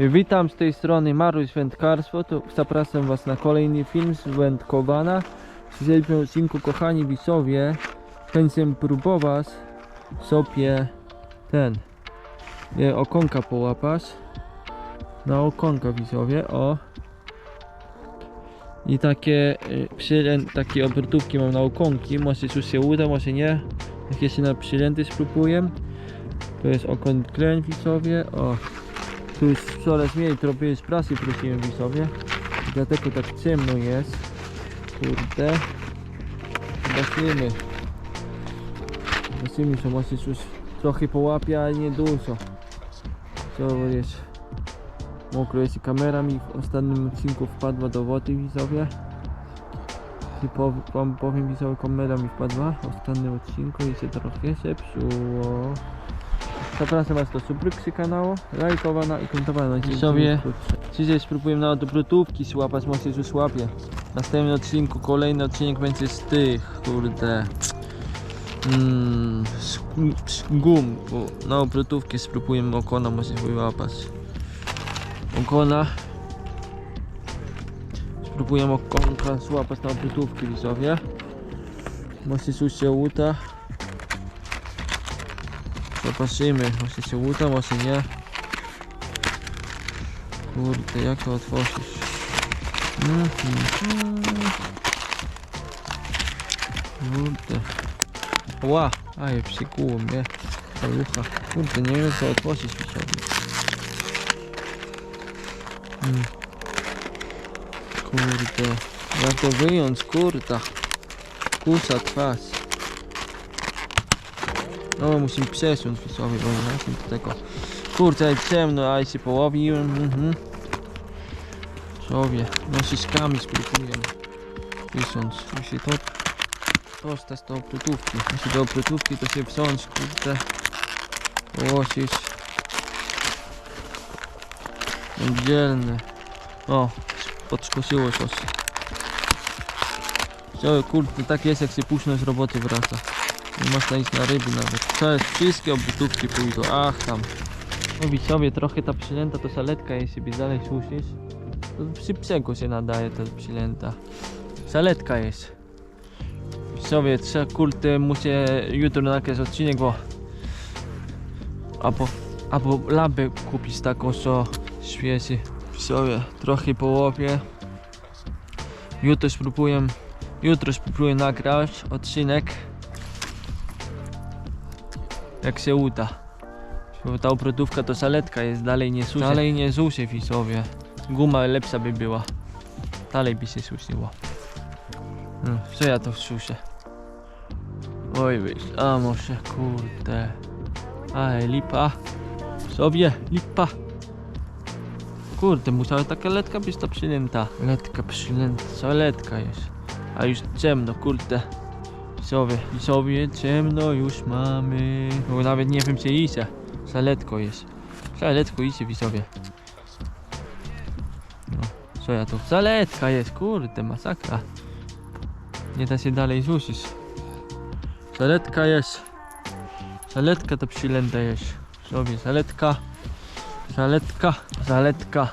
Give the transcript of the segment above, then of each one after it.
Witam z tej strony Maruś Wędkarstwo, zapraszam Was na kolejny film z Wędkowana. W dzisiejszym odcinku, kochani widzowie, chcę próbować sobie ten e, okonka połapać. Na okonka widzowie, o. I takie e, takie obrotówki mam na okonki, może już się uda, może nie. Jak jeszcze na przylęty spróbuję. To jest okon widzowie, o. Tu już coraz mniej trochę z prasy prosiłem widzowie. Dlatego tak ciemno jest. Kurde. Zobaczymy. Zobaczymy, że może już trochę połapie, ale nie dużo. Co jest? Mokro jest kamera mi w ostatnim odcinku wpadła do wody widzowie. I powiem widzowie, kamera mi wpadła w ostatnim odcinku i się trochę zepsuło. Zapraszam Was do subskrypcji kanału, lajkowana i komentowana. Dzisiaj Dzisiaj spróbuję na obrotówki złapać, może już łapie. W następnym odcinku, kolejny odcinek będzie z tych, kurde. Mm, z, z gum, bo na obrotówki spróbujemy okona może wyłapać. Okona. Spróbujemy okonka złapać na obrotówki widzowie. Może się uda. Zobaczymy, może się uda, może nie. Kurde, jak to otworzyć? Mhm. Kurde. Ła, a je przykuło mnie. Palucha. Kurde, nie wiem to otworzyć mi sobie. Mm. Kurde. Jak to wyjąć, kurda. Kusa twarz. No musimy przesunąć sobie, bo nie do tego. Kurczę, ciemno, a się połowiłem. Mhm. Sobie, no ściskami spróbuję. Wysząc, musi to dostać do oprytówki. Jeśli do oprytówki to się wsąć, kurde. Połosić. Dzielny. O, podskosiło coś. Co, kurde, tak jest jak się puszczę z roboty wraca. Nie można iść na ryby nawet. To jest wszystkie obrytówki pójdą. Ach tam. Mówić sobie trochę ta przylęta to saletka jeśli sobie dalej służysz. To przy się nadaje ta przylęta. Saletka jest. Sobie trzeba kurde muszę jutro nagrać odcinek, bo albo, albo lampę kupić taką co świeci. Sobie trochę połowie. Jutro spróbuję jutro spróbuję nagrać odcinek jak się uda. Bo ta obrotówka to saletka jest, dalej nie susie. Dalej nie susie widzowie. Guma lepsza by była. Dalej by się susiło. No, co ja to suszę? Oj, wyjść. A może kurde. Aj, lipa. Sobie, lipa. Kurde, musiała taka letka być to przylęta. Letka przylęta, co letka jest. A już ciemno, kurde. Sobie ciemno już mamy. Bo nawet nie wiem, czy idzie. Zaletko jest. Zaletko idzie widzowie. No, co ja tu? Zaletka jest, kurde, masakra. Nie da się dalej rzucić. Zaletka jest. Zaletka to przylęta jest. Sobie, zaletka. Zaletka, zaletka.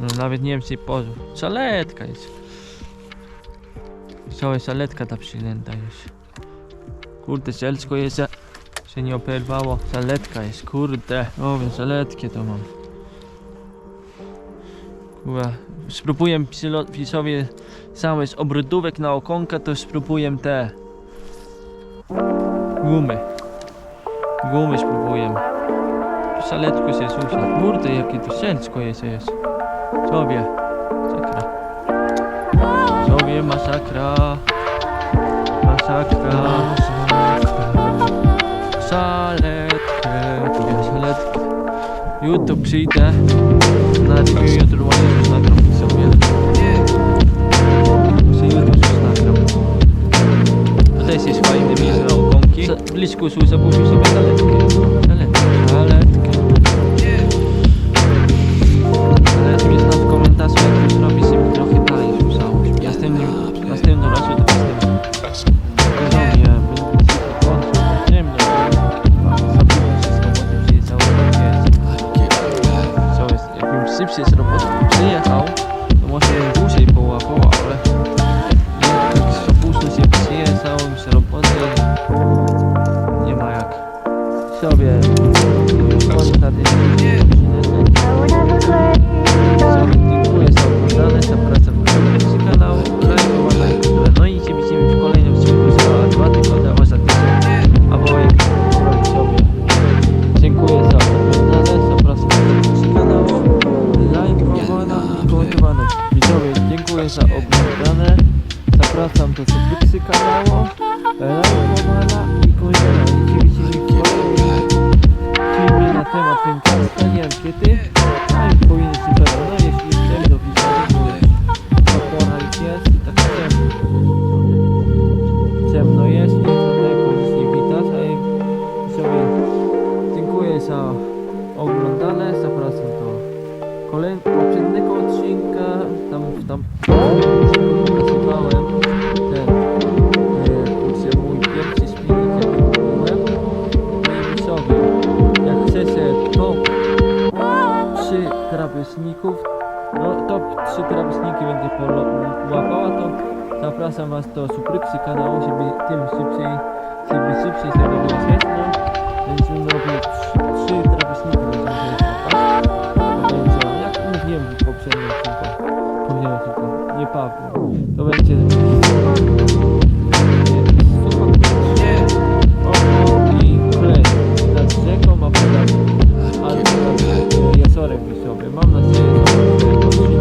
No, nawet nie wiem, czy pożył. Zaletka jest. Całe szaletka ta przylęta jest. Kurde, cielsko jest, się nie operwało. Szaletka jest, kurde. O, więc szaletkie to mam. Kurwa, spróbuję pisowie same z obrodówek na okonka, to spróbuję te gumy. Gumy spróbuję. Szaletko się susza. Kurde, jakie to cielsko jest, jest. Sobie. Sobie masakra. Masakra. Saletkę. Ja saletkę. Jutro przyjdę. Na szybciej z roboty przyjechał, to może bym dłużej połapał, ale nie, tak późno się przyjechał z roboty, nie ma jak. Sobie, koniec na tym. Dziękuję za oglądanie, za pracę. todavía. zapraszam Was do subskrypcji kanału, żeby tym szybciej, żeby szybciej sobie było świetnie. Będziemy robić trzy trawisniki, będziemy tak? To będzie, jak mówiłem w poprzednim odcinku, powiedziałem tylko, nie Paweł, to będzie... Mam nadzieję, że...